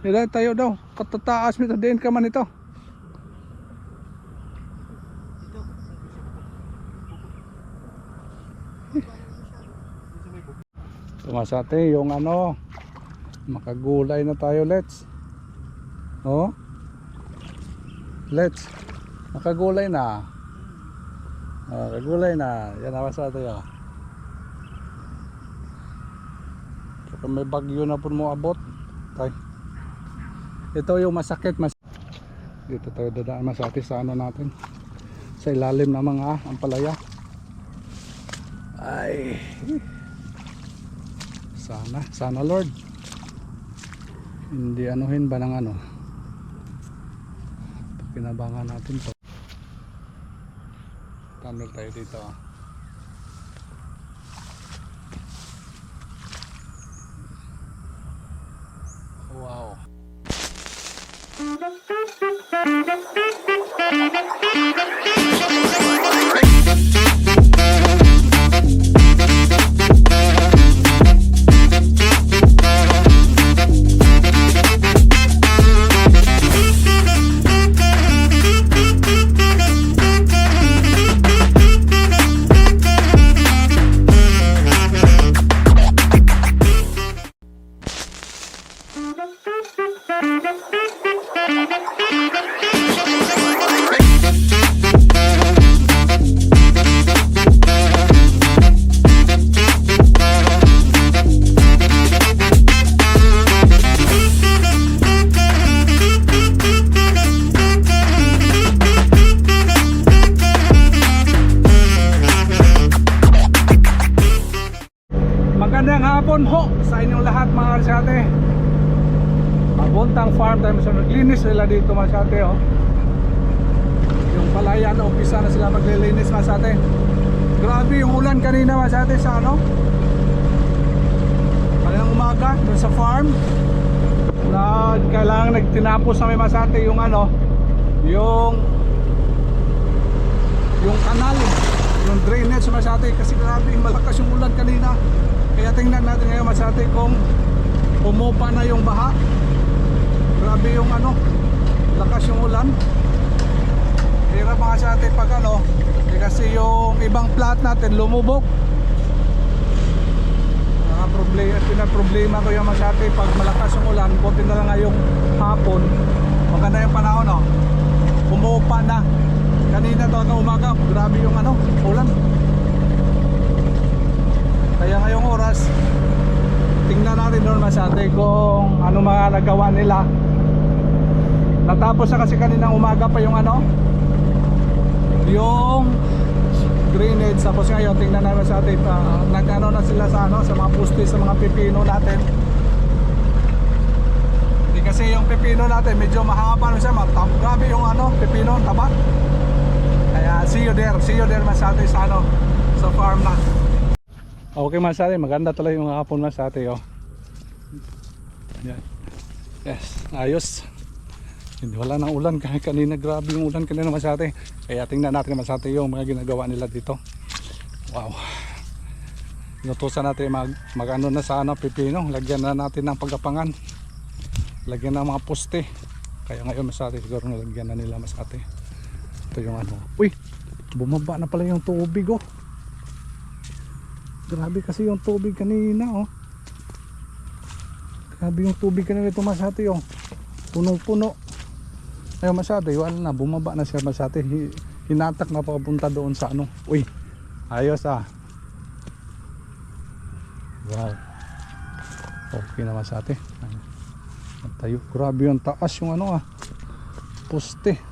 Nila tayo daw. Katataas mo ito. Diin ka man ito. Tumasate yung ano. Makagulay na tayo let's. Oh. Let's. Makagulay na. Ah, kagulay na. Yan ako sa tayo. Saka may bagyo na po mo abot. Tay. Ito yung masakit mas Dito tayo dadaan masakit sa ano natin. Sa ilalim ng mga ampalaya. Ay. Sana, sana Lord. Hindi anuhin ba ng ano? Pinabangan natin to. Tunnel tayo dito. ah. Mga karsate oh. Yung palayan, umpisa na sila maglilinis mga karsate. Grabe yung ulan kanina mga karsate sa ano? Kanilang umaga dun sa farm. Na kailangan nagtinapos na may mga yung ano, yung yung kanal eh, yung drainage sa Masate kasi grabe malakas yung ulan kanina kaya tingnan natin ngayon Masate kung umupa na yung baha grabe yung ano lakas yung ulan. Hirap mga Masate pag ano eh, kasi yung ibang plat natin lumubog. Mga problema, pinaproblema ko yung Masate pag malakas yung ulan konti na lang ngayong hapon. Maganda yung panahon no? Umupa na. Kanina to na umaga grabe yung ano ulan. Kaya ngayong oras tingnan natin doon masate kung ano mga nagawa nila natapos na kasi kaninang umaga pa yung ano yung drainage tapos ngayon tingnan natin sa atin uh, nag-ano na sila sa ano sa mga poste sa mga pipino natin Di kasi yung pipino natin medyo mahaba na siya matab grabe yung ano pipino taba kaya see you there, see you there Masate sa ano, sa farm na. Okay Masate, maganda talaga yung hapon Masate oh. Yan. Yes, ayos. Hindi wala nang ulan kanina grabe yung ulan kanina Masate. Kaya tingnan natin Masate yung mga ginagawa nila dito. Wow. Inutusan natin mag, mag ano na sa ano, pipino. Lagyan na natin ng pagapangan. Lagyan ng mga poste. Kaya ngayon Masate siguro nalagyan na nila Masate. Ito yung ano. Uy, bumaba na pala yung tubig oh. Grabe kasi yung tubig kanina oh. Grabe yung tubig kanina ito masate oh. Puno-puno. Ayun masate, wala na, bumaba na siya. Hi- Hinatak na papunta doon sa ano. Uy, ayos ah. Wow. Okay na masate. Tayo, grabe yung taas yung ano ah. Poste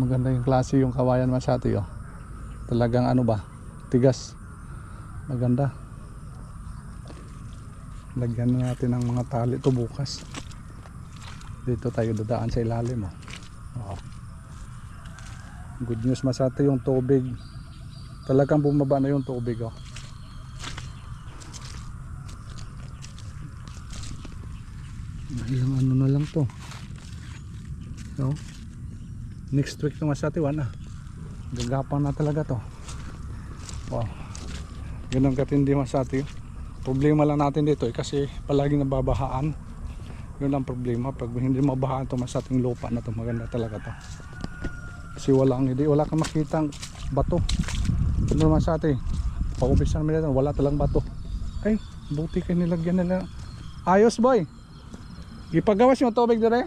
maganda yung klase yung kawayan masyati oh. talagang ano ba tigas maganda lagyan na natin ng mga tali to bukas dito tayo dadaan sa ilalim oh. Oo. good news masate yung tubig talagang bumaba na yung tubig oh. ilang ano na lang to no? next week to masati wala gagapang na talaga to wow ganun katindi masati problema lang natin dito eh, kasi palaging nababahaan. Yun ang problema. Pag hindi mabahaan to mas ating lupa na to, maganda talaga to. Kasi wala ang hindi, wala kang makitang bato. Ano naman sa atin? Pag-umpisa namin dito, wala talang bato. Ay, buti kayo nilagyan nila. Ayos boy. Ipagawas yung tubig dire.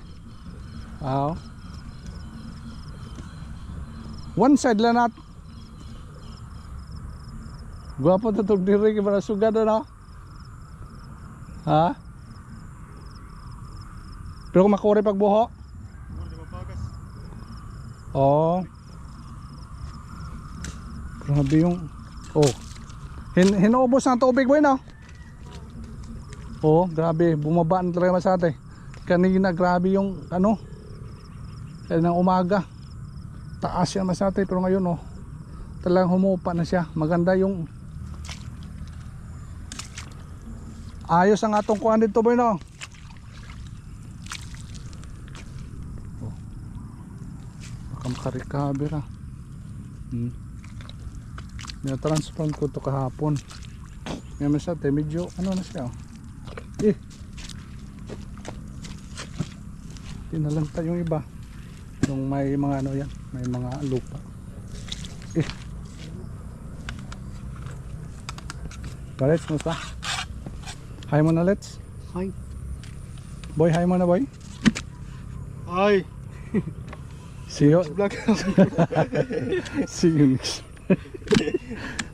Wow. One side lang nat. Gwapo na itong diri, kaya na sugad na. Ha? Pero kung makuri pagbuho? Oo. Oh. Grabe yung... Oh. Hin hinubos ng tubig boy no? Oh, grabe. Bumaba na talaga masate. Kanina grabe yung ano. Kanina umaga. Taas siya masate pero ngayon oh. Talagang humupa na siya. Maganda yung Ayos ang atong kuhan dito boy no. Baka makarecover ah. Hmm. Na-transplant ko to kahapon. May masate medyo ano na siya oh. Eh. Tinalanta yung iba. Yung may mga ano yan, may mga lupa. Eh. Let's musta? Hi mo na let's. Hi. Boy, hi mo na boy. Hi. See you. Vlog. See you next.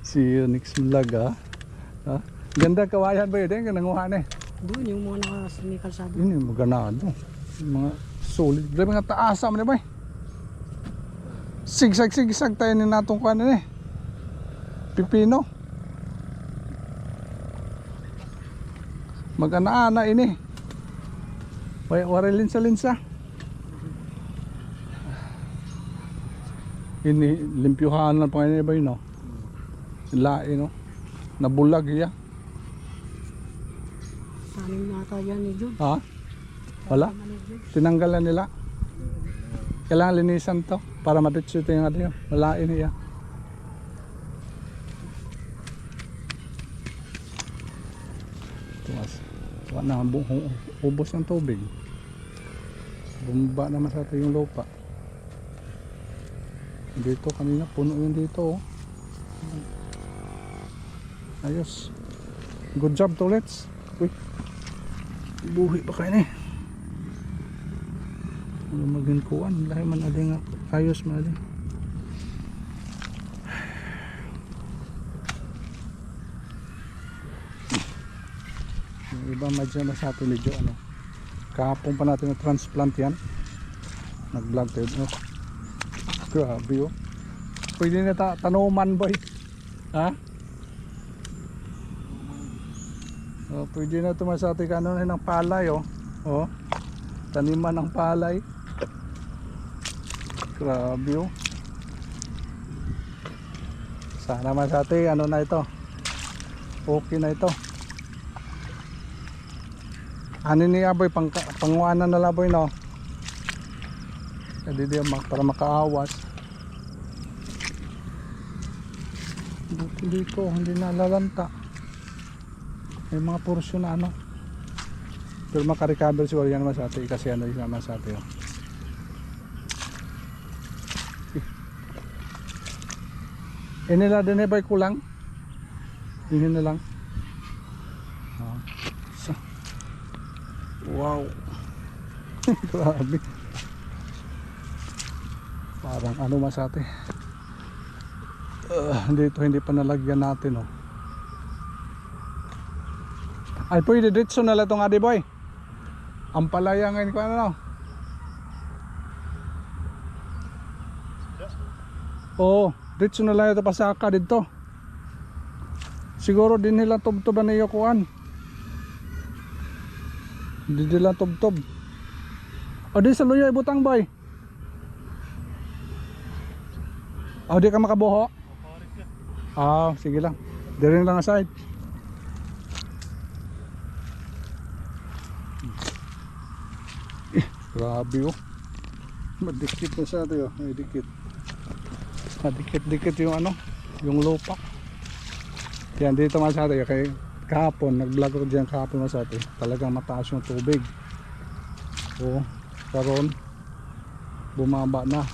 See you next vlog ah. Ha? Ganda kawayan ba yun? Nanguha na eh. Doon yung mga sa Yun yung maganado. Yung mga solid. Grabe nga taasa mo na ba eh. Sigsag sigsag tayo ni natong kanan eh. Pipino. Mag-ana-ana ini. Way wari linsa-linsa. Ini limpyuhan na pa ngayon ba yun no? Lain no? Nabulag iya. Saning nata yan ni Jud. Ha? Wala? Tinanggalan nila. Kailangan linisan to para maditso ito yung ano yun. Malain niya. Tumas. Wala na ubos ng tubig. Bumaba naman sa atin yung lupa. Dito kanina puno yun dito oh. Ayos. Good job Tolets. Uy. Buhi pa kayo eh. Ano maging kuan, lahi man adi nga ayos man adi. Yung iba sa atin medyo ano. Kahapon pa natin na transplant yan. Nag-vlog tayo. Oh. Grabe oh. Pwede na ta tanuman boy. Ha? Oh, pwede na tumasati ka ano ng palay oh. Oh. Taniman ng palay. Grabe oh. Sana masati ano na ito. Okay na ito. Ano niya boy pang panguanan na laboy no. Hindi di para makaawas. Buti dito hindi na lalanta. May mga porsyon na ano. Pero makarecover siguro yan naman sa atin kasi ano yung naman sa atin. Oh. Eh nila din ba'y kulang? Yun na lang. So. Wow. Grabe. Parang ano mas ate. Uh, dito hindi pa nalagyan natin oh. Ay pwede dito na lang itong adi boy. Ang palaya ngayon ko ano. Oo, dito na lang ito pasaka dito. Siguro din nila tubtoban na kuan. Hindi nila tubtob. O di sa luyo ibutang boy. O di ka makabuho. Ah, sige lang. Dirin lang aside. Grabe oh. Madikit na sa oh. May dikit. Madikit-dikit yung ano, yung lupa. Yan dito man sa atin kay kahapon nag-vlog ako dyan kahapon sa atin talagang mataas yung tubig o karon bumaba na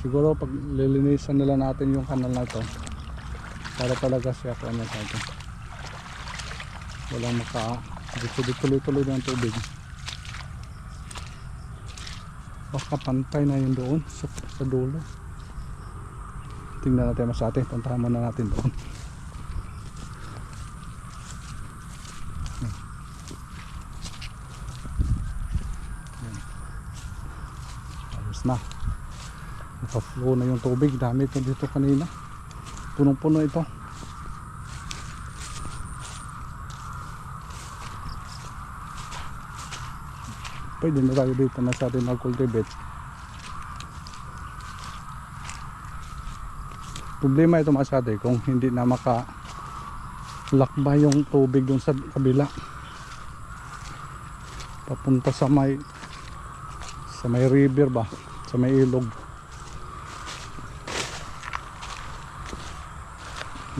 siguro pag lilinisan nila natin yung kanal na ito para talaga siya kung ano sa atin walang maka tuloy-tuloy ng tubig. Baka pantay na yun doon sa, sa dulo. Tingnan natin mas atin puntahan muna natin doon. Ayos na. Naka-flow na yung tubig dami ito dito kanina punong-puno ito. Pwede na tayo dito na sa atin mag-cultivate. Problema ito masade kung hindi na maka lakbay yung tubig dun sa kabila. Papunta sa may sa may river ba? Sa may ilog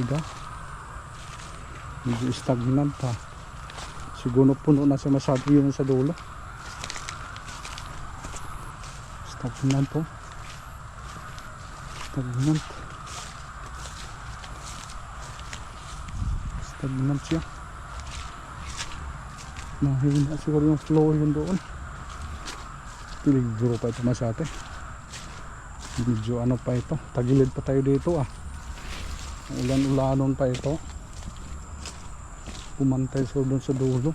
diba medyo stagnant pa siguro puno na siya masyado yun sa dulo. Stagnant po stagnant. Stagnant siya. Mahina siguro yung flow yun doon. Peligro pa ito masyate medyo ano pa ito tagilid pa tayo dito ah ulan ulanon pa ito. Pumantay sa doon sa dulo.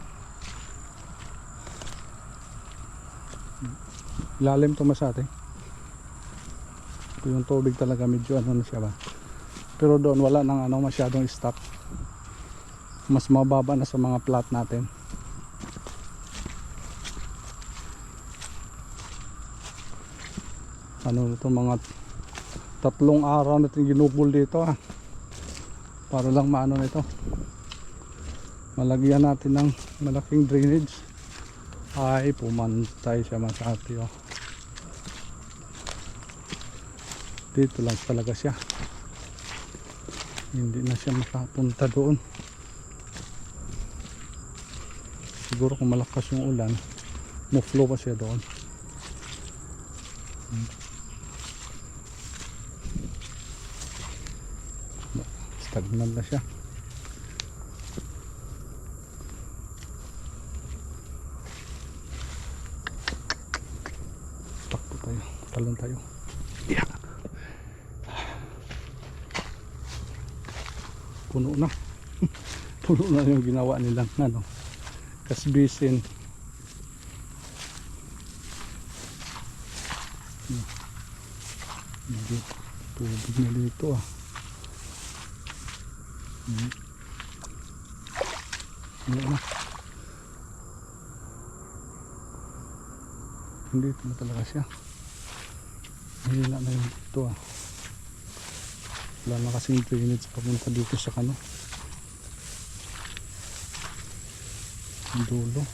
Lalim to masyate ito yung tubig talaga medyo ano na siya ba. Pero doon wala nang ano masyadong stock mas mababa na sa mga plot natin. Ano ito mga tatlong araw natin ginugol dito ah para lang maano nito. Malagyan natin ng malaking drainage. Ay pumantay siya masati oh. Dito lang talaga siya. Hindi na siya makapunta doon. Siguro kung malakas yung ulan mo flow pa siya doon stagnant na siya. Takbo tayo. Talon tayo. Yeah. puno na. Puno na yung ginawa nilang ano? Kasbisin. Medyo tubig na dito ah Hmm. Wala na. Hindi ito na talaga siya. Mahina na yung dito ah. Wala na kasing drainage papunta dito sa kano. Dulo.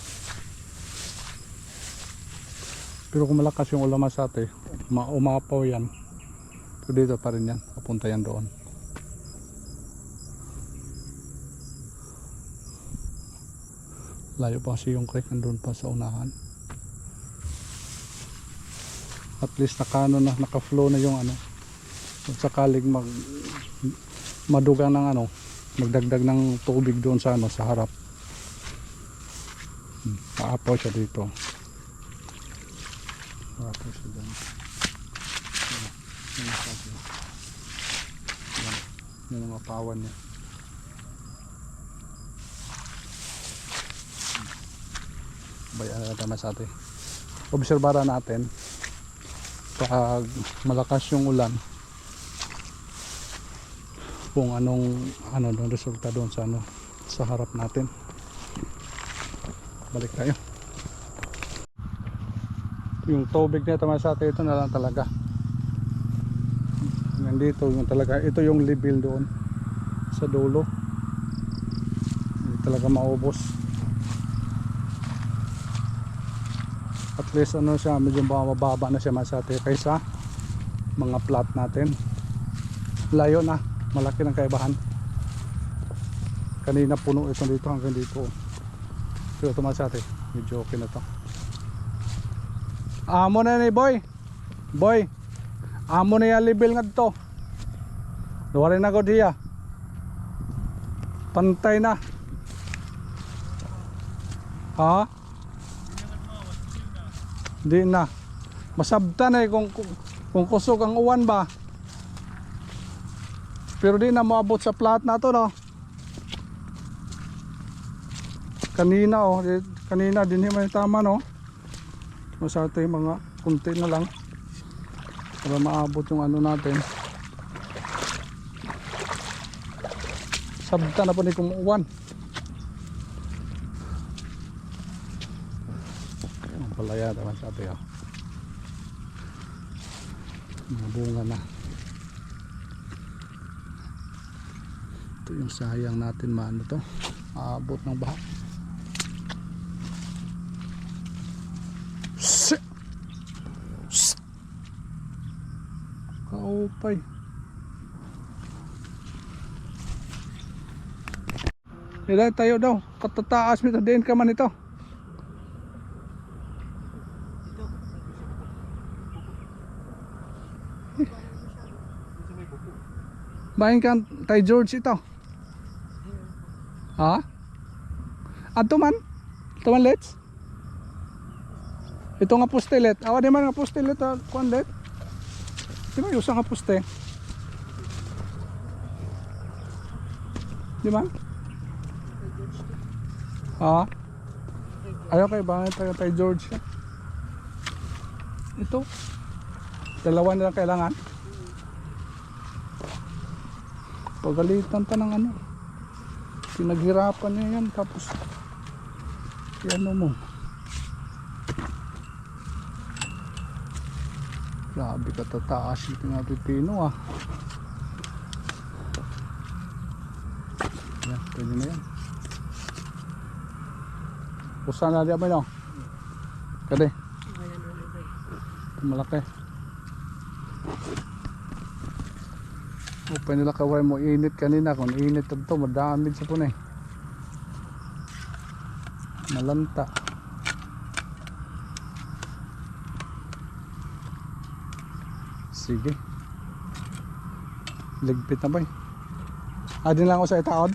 Pero kung malakas yung ulan sa ate, ma umapaw yan. Pero dito pa rin yan. Papunta yan doon. Layo pa kasi yung creek nandun pa sa unahan. At least nakano na naka-flow na yung ano. Kung sakaling mag maduga ng ano magdagdag ng tubig doon sa ano sa harap. Hmm, maapaw siya dito. Maapaw siya dyan. Yan. Yan. Yan ang apawan niya tama sa atin obserbara natin. Pag malakas yung ulan. Kung anong ano doon resulta doon sa ano sa harap natin. Balik tayo. Yung tubig na tama sa atin ito na lang talaga. Nandito yung talaga ito yung level doon sa dulo. Hindi talaga maubos at least ano siya medyo mababa na siya masate kaysa mga plot natin. Layo na malaki ng kaibahan. Kanina puno ito dito hanggang dito. Pero ito masate medyo okay na to. Amo na ni boy. Boy amo na yung level nga to Luwari na ko diya. Pantay na. Ha di na. Masabta na eh kung, kung, kung kusog ang uwan ba. Pero di na maabot sa plat na to no? Kanina oh di- kanina din yung tama no? Masarte yung mga kunti na lang para maabot yung ano natin. Sabta na po ni kumuwan ang palaya naman sa atin oh. mga bunga na. Ito yung sayang natin maano to. Aabot ng baha. Kaupay. Nila tayo daw? Katataas mo ito din ka man ito Bahin ka tay George ito. Ha? Ato man? Ito man let's? Ito nga poste let. Awa di man nga poste let. Kuan let. Di ba yung nga poste? Di ba? Ha? Ayaw kay ba tayo tay George? Ito. Dalawa na lang kailangan. Pagalitan pa ng ano. Pinaghirapan niya yan tapos ano mo. Grabe ka tataas ito nga pipino ah. Yan, pwede na yan. Pusa na di abay no? Kade, eh. malaki. Upay nila kaway mo init kanina kung init ito madamig sa punay. Malanta. Sige. Ligpit na ba eh. Ah, din lang ako sa itaod.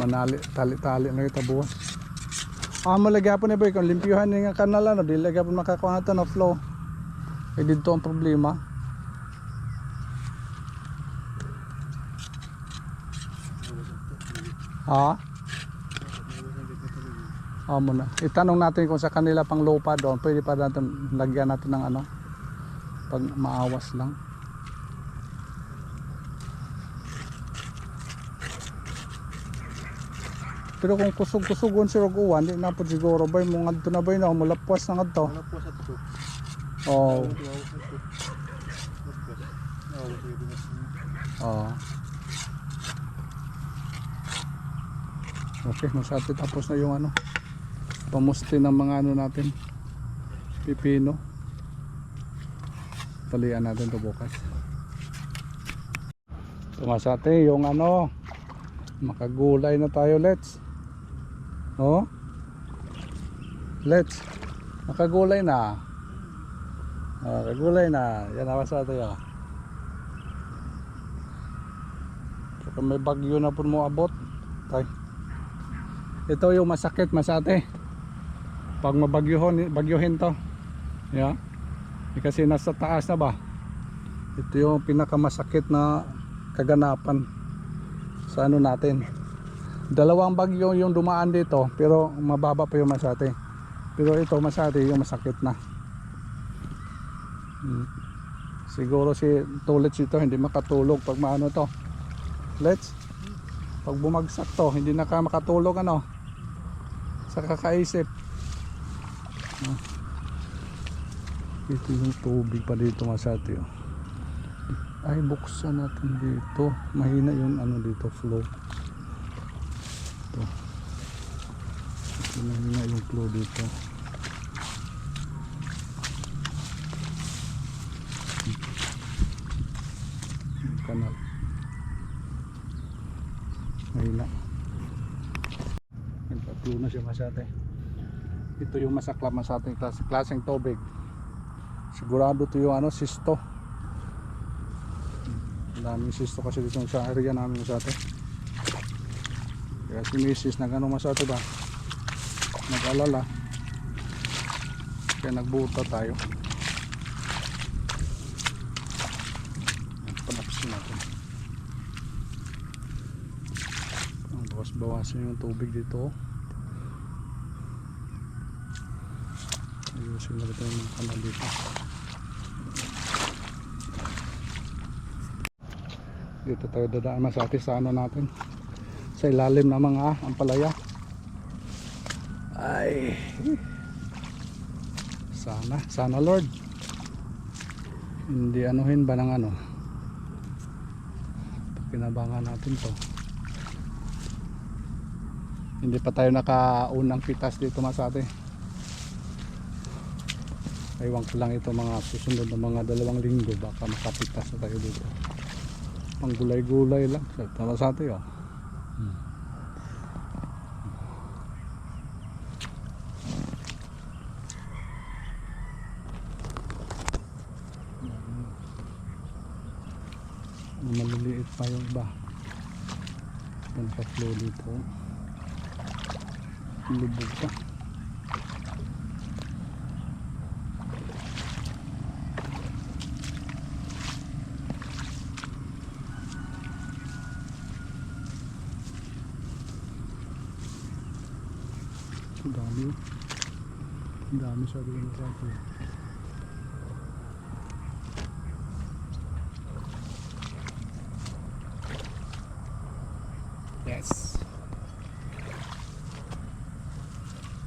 Manali, tali-tali na kita buwas. Ah, malagya po na ba kung limpyuhan nga kanal ano, di lagya po makakuha to na flow. Eh dito ang problema. Ha? Amo na. Itanong natin kung sa kanila pang lupa doon, pwede pa natin lagyan natin ng ano pag maawas lang. Pero kung kusog-kusugon si Roguan, di na po siguro ba yung mga na ba yun, oh, mulapwas na nga to. Ano po sa tuto? Oh, oh. Okay, masati tapos na yung ano, pamusti ng mga ano natin, pipino. Talian natin to bukas. Tumasate yung ano, makagulay na tayo, let's. Oh? Let's. Makagulay na. Ah, kagulay na. Yan naman sa tayo. Saka may bagyo na po mo abot. Tay. Ito yung masakit masate. Pag mabagyuhon, bagyuhin to. Yeah. Kasi nasa taas na ba? Ito yung pinakamasakit na kaganapan sa ano natin. Dalawang bagyo yung dumaan dito pero mababa pa yung masate. Pero ito masate yung masakit na. Hmm. Siguro si Tulits ito hindi makatulog pag maano to. Let's pag bumagsak to hindi na ka makatulog ano sa kakaisip. Ah. Ito yung tubig pa dito masate oh. Ay buksan natin dito. Mahina yung ano dito flow. Ito. Ito mahina yung flow dito. Yung kanal. Mahina. Masyate. Ito yung masaklap masyate klase, klaseng tubig. Sigurado to yung ano, sisto. Daming sisto kasi dito sa area namin masyate. Kaya si Mrs. nag ano masyate ba? Nag-alala. Kaya nagbuta tayo. Panapsin natin. Ang bawas-bawasan yung tubig dito. Ayusin ito yung kanal dito. Dito tayo dadaan masati sa ano natin. Sa ilalim ng mga ampalaya. Ay. Sana, sana Lord. Hindi anuhin ba ng ano? Pinabangan natin to. Hindi pa tayo nakaunang pitas dito masate. Aywan ko lang ito mga susunod na mga dalawang linggo baka makapitas na tayo dito. Pang gulay-gulay lang. Tama sa atin oh. Hmm. maliliit pa yung iba yung pa-flow dito lubog pa ang dami ang dami sa rin natin Yes.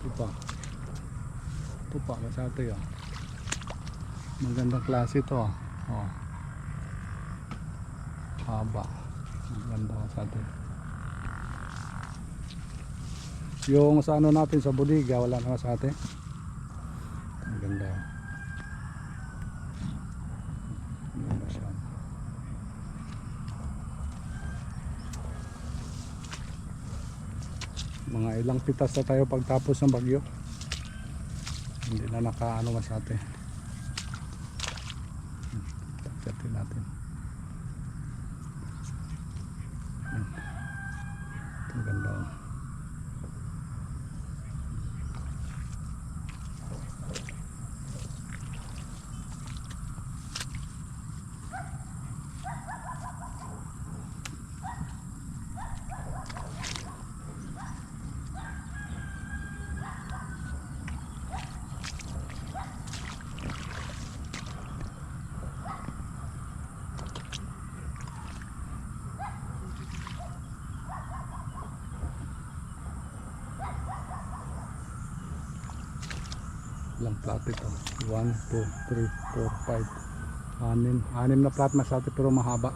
Ito pa. Ito pa, masate yun. Magandang klase ito. ah. Oh. Haba. Maganda masate. Yung sa ano natin sa budiga, wala na. Maganda yun. Maganda. Mga ilang pitas na tayo pagtapos ng bagyo. Hindi na nakaano masyate pagkatin natin Hmm. ang ganda oh. Ilang plat ito. 1, 2, 3, 4, 5 anim, anim na plat masyate pero mahaba.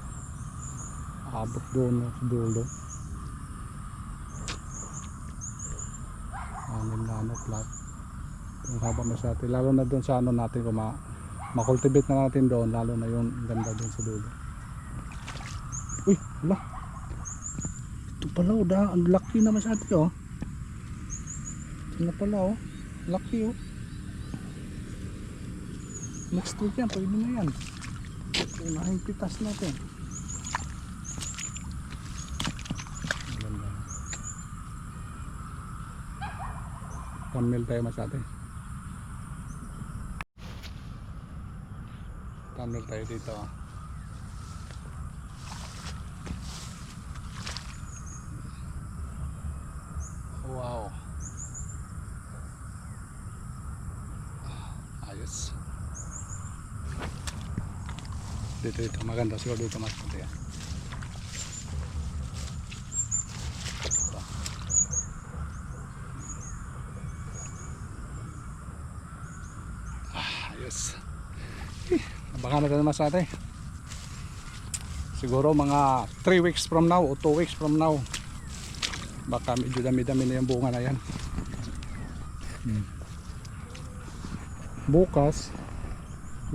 Abot doon sa dulo. Anim na ano plat yung haba masyate lalo na doon sa ano natin kung ma makultivate na natin doon. Lalo na yung ganda doon sa dulo. Uy wala ito pala oh da, ang laki na masyate oh. Ito na pala oh. Laki oh Next week yan, pwede na yan. Unahing pitas natin. Ganda. Thumbnail tayo masyado eh. Thumbnail tayo dito ah. Wow. Ayos. Dito dito maganda siguro dito mas maganda yan. Ah, ayos. Eh, Abangan natin mas natin. Siguro mga 3 weeks from now o 2 weeks from now. Baka medyo dami-dami na yung bunga na yan. Hmm. Bukas,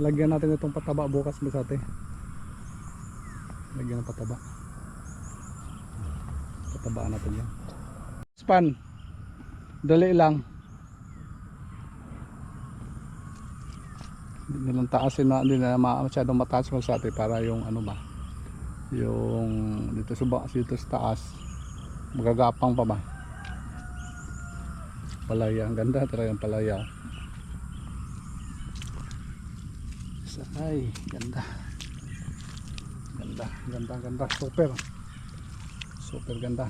lagyan natin itong pataba bukas mo sa atin lagyan ng pataba patabaan natin yan span Dali lang. Hindi nilang taasin na, hindi na ma- masyadong mataas mo sa atin para yung ano ba, yung dito sa, ba- dito sa taas, magagapang pa ba? Palaya, ang ganda talaga ng palaya. Ay, ganda. Ganda, ganda, ganda. Super. Super ganda.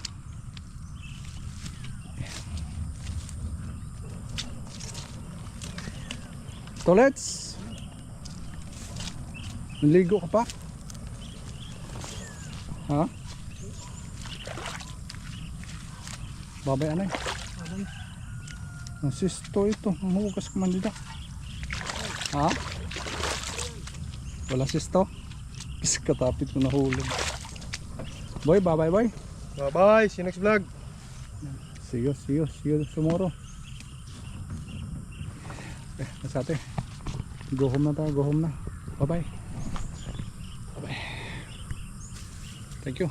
Tolets. Naligo ka pa? Ha? Babay anay. Abay. Ang sisto ito. Mahugas ka man dito. Ha? Wala sisto? Bis katapit ko nahulog. Boy, bye bye boy. Bye-bye. See you next vlog. See you, see you, see you tomorrow. Eh, nasa ate. Go home na tayo, go home na. Bye bye. Bye bye. Thank you.